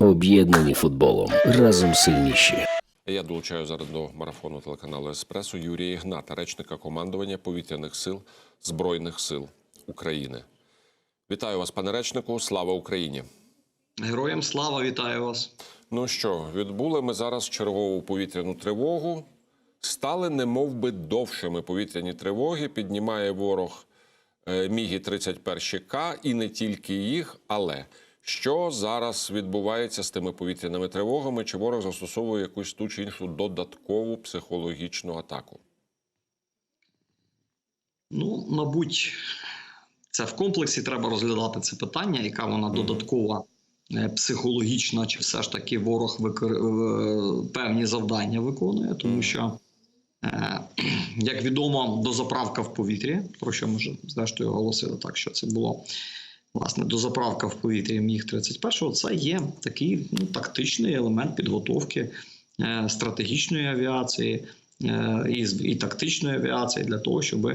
Об'єднані футболом. Разом сильніші. Я долучаю зараз до марафону телеканалу Еспресо Юрія Ігната, речника командування повітряних сил Збройних сил України. Вітаю вас, пане речнику. Слава Україні! Героям слава вітаю вас. Ну що, відбули ми зараз чергову повітряну тривогу. Стали немов би довшими повітряні тривоги. Піднімає ворог е, Мігі 31 К і не тільки їх. Але що зараз відбувається з тими повітряними тривогами? Чи ворог застосовує якусь ту чи іншу додаткову психологічну атаку? Ну, мабуть, це в комплексі треба розглядати це питання, яка вона додаткова е, психологічна, чи все ж таки ворог викор... е, певні завдання виконує, тому що, е, як відомо, дозаправка в повітрі, про що ми вже зрештою оголосили так, що це було. Власне, дозаправка в повітрі міг 31 це є такий ну, тактичний елемент підготовки е, стратегічної авіації е, і, і тактичної авіації для того, щоб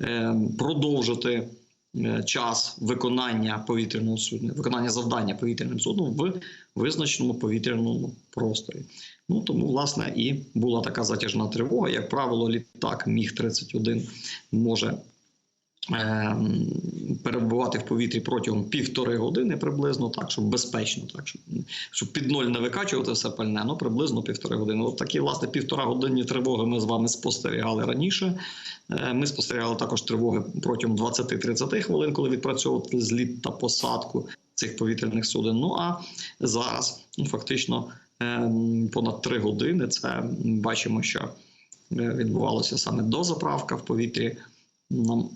е, продовжити е, час виконання повітряного судна, виконання завдання повітряним судном в визначеному повітряному просторі. Ну тому, власне, і була така затяжна тривога. Як правило, літак міг 31 може перебувати в повітрі протягом півтори години приблизно, так, щоб безпечно, так, щоб, щоб під ноль не викачувати все пальне, ну приблизно півтори години. От такі, власне, півтора годинні тривоги ми з вами спостерігали раніше. Е, Ми спостерігали також тривоги протягом 20-30 хвилин, коли відпрацьовували зліт та посадку цих повітряних суден. Ну а зараз ну, фактично ем, понад три години. Це бачимо, що е, відбувалося саме дозаправка в повітрі. Нам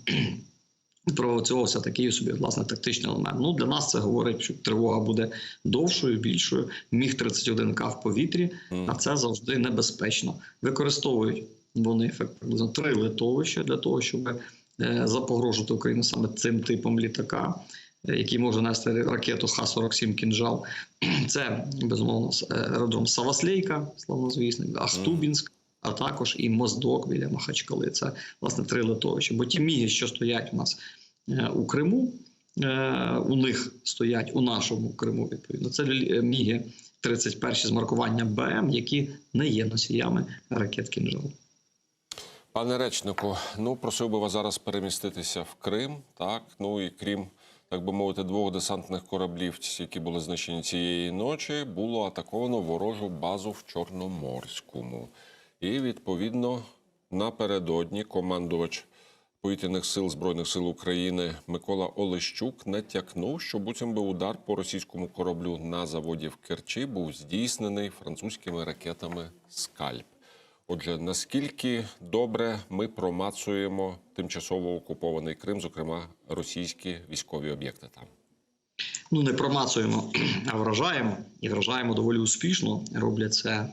Провоцювався такий собі власне тактичний елемент. Ну для нас це говорить, що тривога буде довшою, більшою. Міг 31 к в повітрі, а це завжди небезпечно. Використовують вони приблизно три литовища для того, щоб е, запогрожувати Україну саме цим типом літака, е, який може нести ракету Х-47 кінжал. Це безумовно е, аеродром Саваслейка, славнозвісний, Ахтубінськ. А також і Моздок біля Махачкали. Це власне три литовища. Бо ті міги, що стоять у нас е, у Криму, е, у них стоять у нашому Криму. Відповідно, це е, міги 31 з маркування БМ, які не є носіями ракет кінжал. Пане речнику, ну просив би вас зараз переміститися в Крим, так ну і крім так би мовити, двох десантних кораблів, які були знищені цієї ночі, було атаковано ворожу базу в Чорноморському. І відповідно напередодні командувач повітряних сил збройних сил України Микола Олещук натякнув, що буцім би удар по російському кораблю на заводі в Керчі був здійснений французькими ракетами Скальп. Отже, наскільки добре ми промацуємо тимчасово окупований Крим, зокрема російські військові об'єкти там? Ну не промацуємо, а вражаємо і вражаємо доволі успішно. Роблять це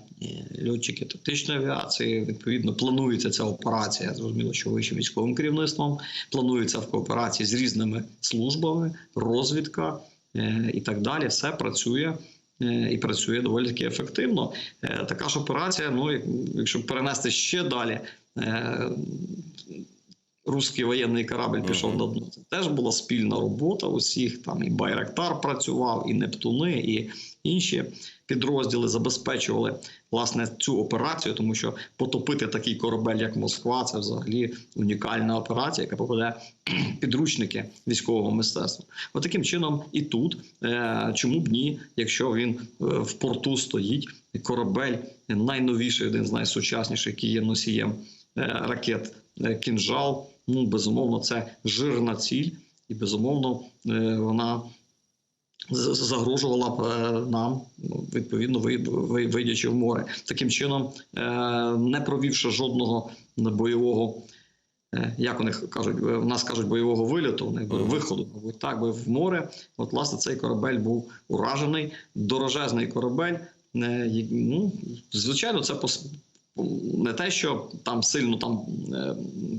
льотчики тактичної авіації. Відповідно, планується ця операція. Зрозуміло, що вищим військовим керівництвом планується в кооперації з різними службами, розвідка е, і так далі. Все працює. е, І працює доволі таки ефективно. Е, Така ж операція. Ну якщо перенести ще далі, е, руський воєнний корабль пішов на дно. Це теж була спільна робота усіх. Там і Байрактар працював, і Нептуни, і інші підрозділи забезпечували власне цю операцію, тому що потопити такий корабель, як Москва, це взагалі унікальна операція, яка попаде підручники військового мистецтва. От таким чином, і тут е, чому б ні, якщо він е, в порту стоїть, корабель найновіший, один з найсучасніших, який є носієм ракет е, кінжал. Ну безумовно, це жирна ціль, і безумовно е, вона загрожувала б е, нам відповідно ви- ви- вийдячи в море. Таким чином, е, не провівши жодного бойового. е, Як у них кажуть, е, в нас кажуть бойового вильоту, у них виходу, мабуть, так би в море. От власне цей корабель був уражений, дорожезний корабель. е, Ну, звичайно, це не те, що там сильно там е,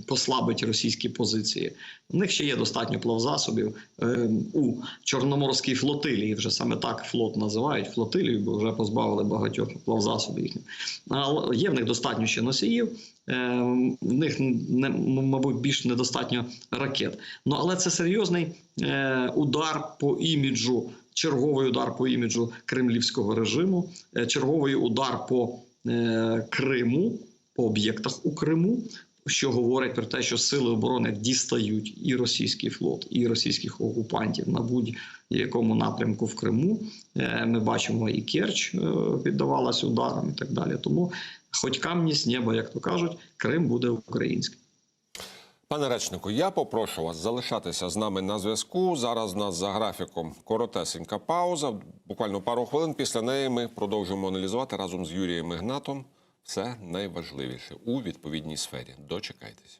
послабить російські позиції. У них ще є достатньо плавзасобів е, у Чорноморській флотилії. Вже саме так флот називають флотилію, бо вже позбавили багатьох плавзасобів. Але є в них достатньо ще носіїв. е, В них не мабуть більш недостатньо ракет. Ну але це серйозний удар по іміджу черговий удар по іміджу кремлівського режиму, черговий удар по Криму, по об'єктах у Криму. Що говорить про те, що сили оборони дістають і російський флот, і російських окупантів на будь-якому напрямку в Криму. Е, Ми бачимо, і Керч е, піддавалась ударам і так далі. Тому, хоч камні з неба, як то кажуть, Крим буде український. Пане речнику, я попрошу вас залишатися з нами на зв'язку. Зараз у нас за графіком коротесенька пауза. Буквально пару хвилин. Після неї ми продовжуємо аналізувати разом з Юрієм Ігнатом все найважливіше у відповідній сфері. Дочекайтеся.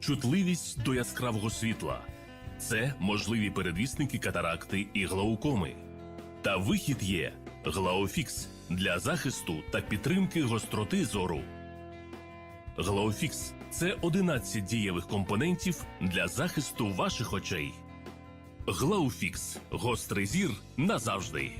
чутливість до яскравого світла це можливі передвісники катаракти і глаукоми. Та вихід є Глаофікс для захисту та підтримки гостроти зору. Глаофікс це 11 дієвих компонентів для захисту ваших очей. Глауфікс гострий зір назавжди.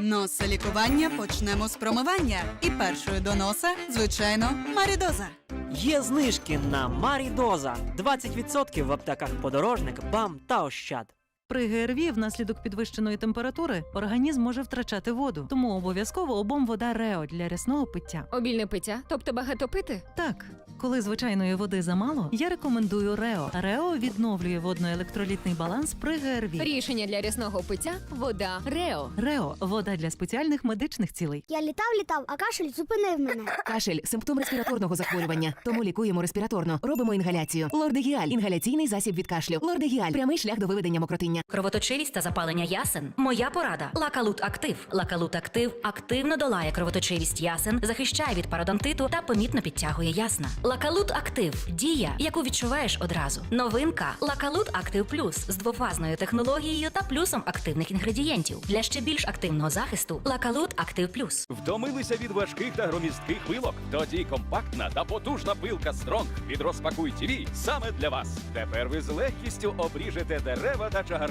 Носа лікування почнемо з промивання. І першою до носа, звичайно, марідоза. Є знижки на Марідоза 20% в аптеках подорожник, БАМ та Ощад. При ГРВІ внаслідок підвищеної температури організм може втрачати воду, тому обов'язково обом вода Рео для рясного пиття. Обільне пиття, тобто багато пити? Так, коли звичайної води замало, я рекомендую Рео. Рео відновлює водно-електролітний баланс при ГРВІ. Рішення для рясного пиття вода Рео. Рео вода для спеціальних медичних цілей. Я літав, літав, а кашель зупинив мене. Кашель симптом респіраторного захворювання. Тому лікуємо респіраторно. Робимо інгаляцію. Лордегіаль інгаляційний засіб від кашлю. Лордегіаль прямий шлях до виведення мокротиння. Кровоточивість та запалення ясен. Моя порада. Лакалут актив. Лакалут актив активно долає кровоточивість ясен, захищає від пародонтиту та помітно підтягує ясна. Лакалут актив дія, яку відчуваєш одразу. Новинка Лакалут Актив Плюс з двофазною технологією та плюсом активних інгредієнтів для ще більш активного захисту. Лакалут Актив Плюс. Втомилися від важких та громістких пилок? Тоді компактна та потужна пилка Стронг від Розпакуй ТВ саме для вас. Тепер ви з легкістю обріжете дерева та чагарники.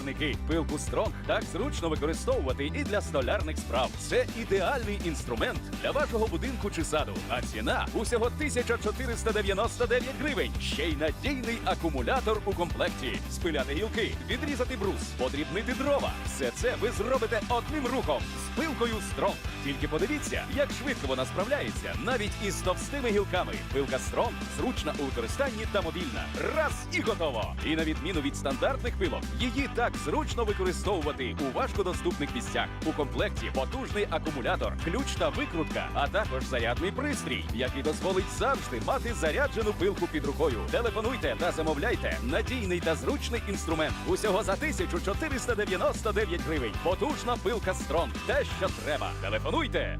Пилку Стронг так зручно використовувати і для столярних справ. Це ідеальний інструмент для вашого будинку чи саду. А ціна усього 1499 гривень. Ще й надійний акумулятор у комплекті. Спиляти гілки, відрізати брус, подрібнити дрова. Все це ви зробите одним рухом з пилкою Стронг. Тільки подивіться, як швидко вона справляється, навіть із товстими гілками. Пилка Стронг зручна у використанні та мобільна. Раз і готово. І на відміну від стандартних пилок, її так зручно використовувати у важкодоступних місцях. У комплекті потужний акумулятор, ключ та викрутка, а також зарядний пристрій, який дозволить завжди мати заряджену пилку під рукою. Телефонуйте та замовляйте надійний та зручний інструмент. Усього за 1499 гривень. Потужна пилка Стронг. Те, що треба. Телефонуйте.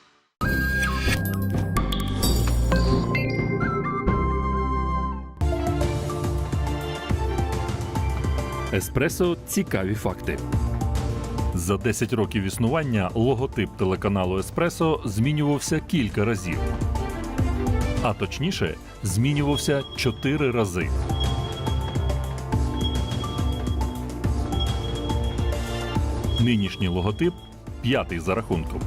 Еспресо цікаві факти. За 10 років існування логотип телеканалу Еспресо змінювався кілька разів. а точніше, змінювався чотири рази. Нинішній логотип п'ятий за рахунком.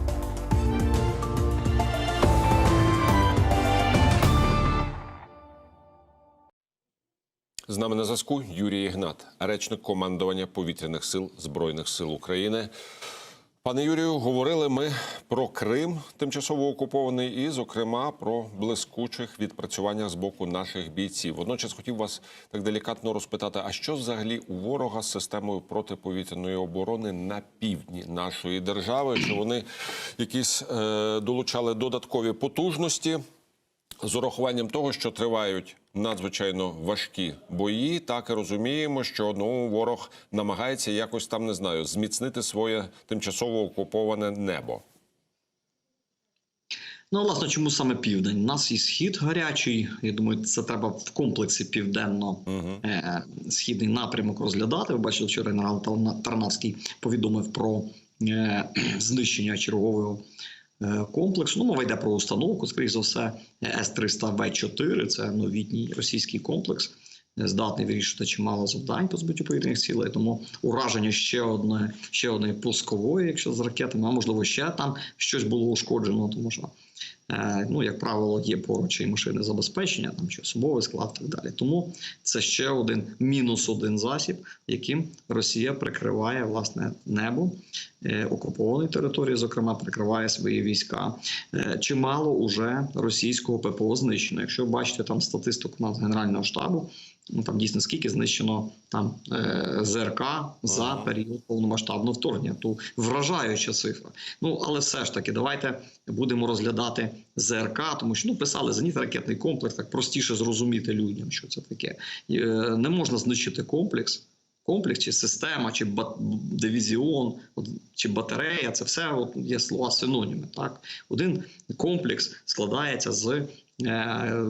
З нами на зв'язку Юрій Ігнат, речник командування повітряних сил Збройних сил України. Пане Юрію, говорили ми про Крим, тимчасово окупований, і, зокрема, про блискучих відпрацювання з боку наших бійців. Водночас хотів вас так делікатно розпитати: а що взагалі у ворога з системою протиповітряної оборони на півдні нашої держави? Чи вони якісь е, долучали додаткові потужності? З урахуванням того, що тривають надзвичайно важкі бої, так і розуміємо, що ну ворог намагається якось там не знаю зміцнити своє тимчасово окуповане небо. Ну, власне, чому саме південь? У нас і схід гарячий. Я думаю, це треба в комплексі південно-східний напрямок розглядати. Ви бачили, вчора генерал Тарнавський повідомив про е, знищення чергового е, комплексу. Ну, мова йде про установку, скоріш за все, С-300В4. Це новітній російський комплекс. е, Здатний вирішити чимало завдань по збиттю повітряних цілей, тому ураження ще одне, ще одне пускової, якщо з ракетами, а можливо ще там щось було ушкоджено, тому що Е, ну, як правило, є поруч і машини забезпечення, там чи особовий склад, і так далі. Тому це ще один мінус один засіб, яким Росія прикриває власне небо е, окупованої території, зокрема, прикриває свої війська. Е, чимало уже російського ППО знищено. Якщо бачите там статистику нас генерального штабу. Ну там дійсно скільки знищено там е, ЗРК за період повномасштабного вторгнення. То вражаюча цифра. Ну але все ж таки, давайте будемо розглядати ЗРК, тому що ну писали зенітно ракетний комплекс, так простіше зрозуміти людям, що це таке. Е, не можна знищити комплекс. Комплекс чи система, чи бат- дивізіон, чи батарея це все от, є слова синоніми. Так, один комплекс складається з е,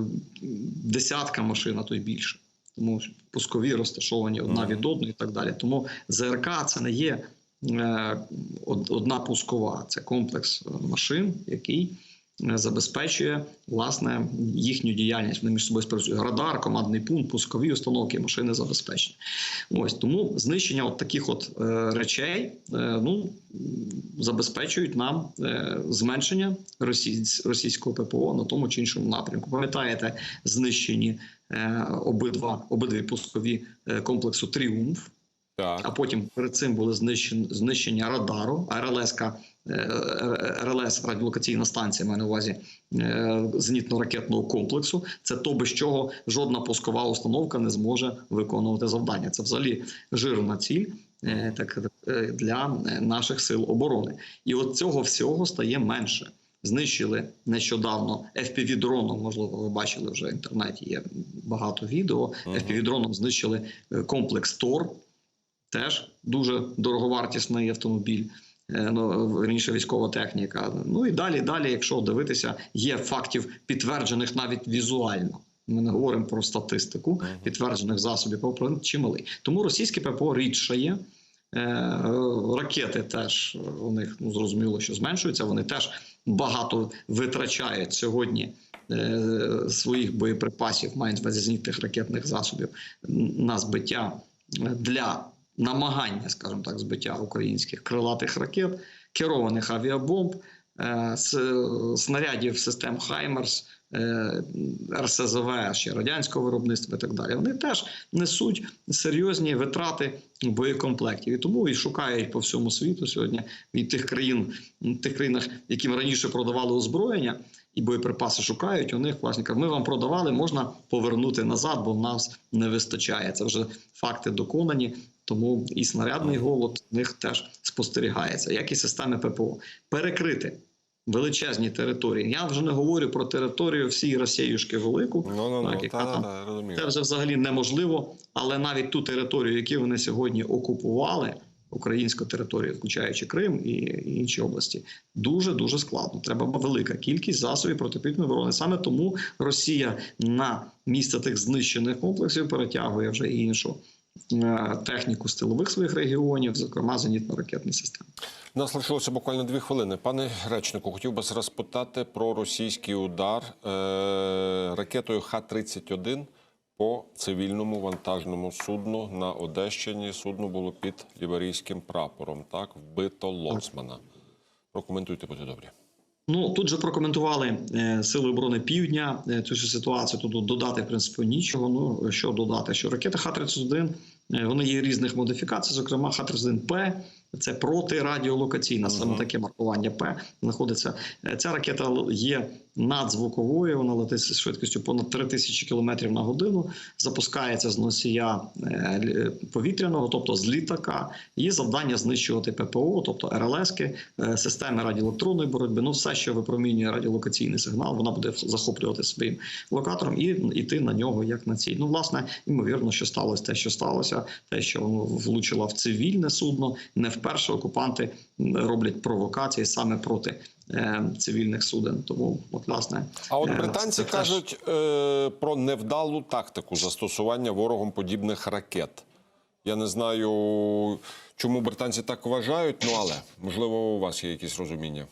десятка машин, а то й більше. Тому пускові розташовані одна від одної і так далі. Тому ЗРК це не є е, одна пускова, це комплекс е, машин, який забезпечує власне їхню діяльність. Вони між собою співпрацюють. Радар, командний пункт, пускові установки, машини забезпечення. Ось тому знищення от таких от е, речей е, ну, забезпечують нам е, зменшення російсь- російського ППО на тому чи іншому напрямку. Пам'ятаєте, знищені е, обидва обидві пускові е, комплексу Тріумф. А потім перед цим були знищені знищення радару, РЛС-ка, е, РЛС радіолокаційна станція має на увазі е, зенітно-ракетного комплексу. Це то, без чого жодна пускова установка не зможе виконувати завдання. Це взагалі жирна ціль. е, Так для наших сил оборони, і от цього всього стає менше. Знищили нещодавно fpv дроном Можливо, ви бачили вже в інтернеті. Є багато відео. fpv дроном знищили комплекс ТОР, теж дуже дороговартісний автомобіль. Е, Ну, раніше військова техніка. Ну і далі, далі, якщо дивитися, є фактів підтверджених навіть візуально. Ми не говоримо про статистику підтверджених засобів ППО чималий. Тому російське ППО рідше є. Е, Ракети теж у них ну зрозуміло, що зменшуються. Вони теж багато витрачають сьогодні е, своїх боєприпасів, мають зенітних ракетних засобів на збиття для намагання, скажімо так, збиття українських крилатих ракет, керованих авіабомб, е, снарядів систем Хаймерс. е, РСЗВ ще радянського виробництва і так далі. Вони теж несуть серйозні витрати боєкомплектів. І тому і шукають по всьому світу сьогодні від тих країн, тих країнах, яким раніше продавали озброєння і боєприпаси шукають. У них власне кажуть, ми вам продавали, можна повернути назад, бо в нас не вистачає. Це вже факти доконані. Тому і снарядний голод в них теж спостерігається, як і системи ППО. Перекрити величезні території. Я вже не говорю про територію всієї Росіюшки велику, Ну, ну, яка та, там та, розумію. це вже взагалі неможливо. Але навіть ту територію, яку вони сьогодні окупували, українську територію, включаючи Крим і інші області, дуже дуже складно. Треба велика кількість засобів протиповітряної оборони. Саме тому Росія на місце тих знищених комплексів перетягує вже і іншу техніку з своїх регіонів, зокрема зенітно-ракетні системи. Нас лишилося буквально дві хвилини. Пане речнику, хотів би зараз питати про російський удар е- ракетою Х-31 по цивільному вантажному судну на Одещині. Судно було під ліверійським прапором. Так, вбито лоцмана. Прокоментуйте, будьте добрі. Ну тут же прокоментували е, сили оборони Півдня е, цю ситуацію. Тут додати в принципі нічого. Ну що додати, що ракета Х-31, е, вони є різних модифікацій, зокрема Х-31П. Це протирадіолокаційна, саме таке маркування П знаходиться. Е, Ця ракета є надзвуковою. Вона летить зі швидкістю понад 3000 км на годину. Запускається з носія е, повітряного, тобто з літака. Її завдання знищувати ППО, тобто РЛСки, е, системи радіоелектронної боротьби. Ну, все, що випромінює радіолокаційний сигнал, вона буде захоплювати своїм локатором і йти на нього як на ціль. Ну, власне, ймовірно, що сталося те, що сталося, те, що воно влучило в цивільне судно. Не вперше окупанти роблять провокації саме проти е, цивільних суден. Тому, от, власне, А от е, британці теж- кажуть е, про невдалу тактику застосування ворогом подібних ракет. Я не знаю, чому британці так вважають, ну але можливо у вас є якісь розуміння.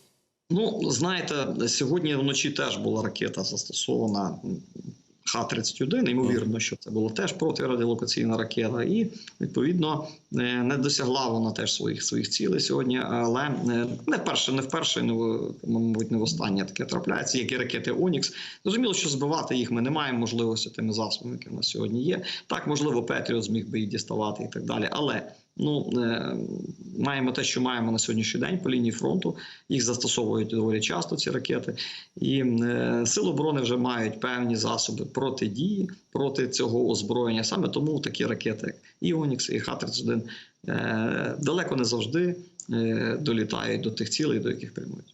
Ну, знаєте, сьогодні вночі теж була ракета застосована Х-31. Ймовірно, що це була теж протирадіолокаційна ракета, і відповідно е, не досягла вона теж своїх своїх цілей сьогодні. Але не вперше, не вперше, не в- мабуть, не востаннє таке трапляється, як і ракети Онікс. Зрозуміло, що збивати їх ми не маємо можливості тими засобами, які в нас сьогодні є. Так, можливо, Петріот зміг би їх діставати і так далі. Але ну е, маємо те, що маємо на сьогоднішній день по лінії фронту. Їх застосовують доволі часто ці ракети, і е, сили оборони вже мають певні засоби протидії проти цього озброєння. Саме тому такі ракети, як Іонікс і Х-31, е, далеко не завжди долітають до тих цілей, до яких прямують.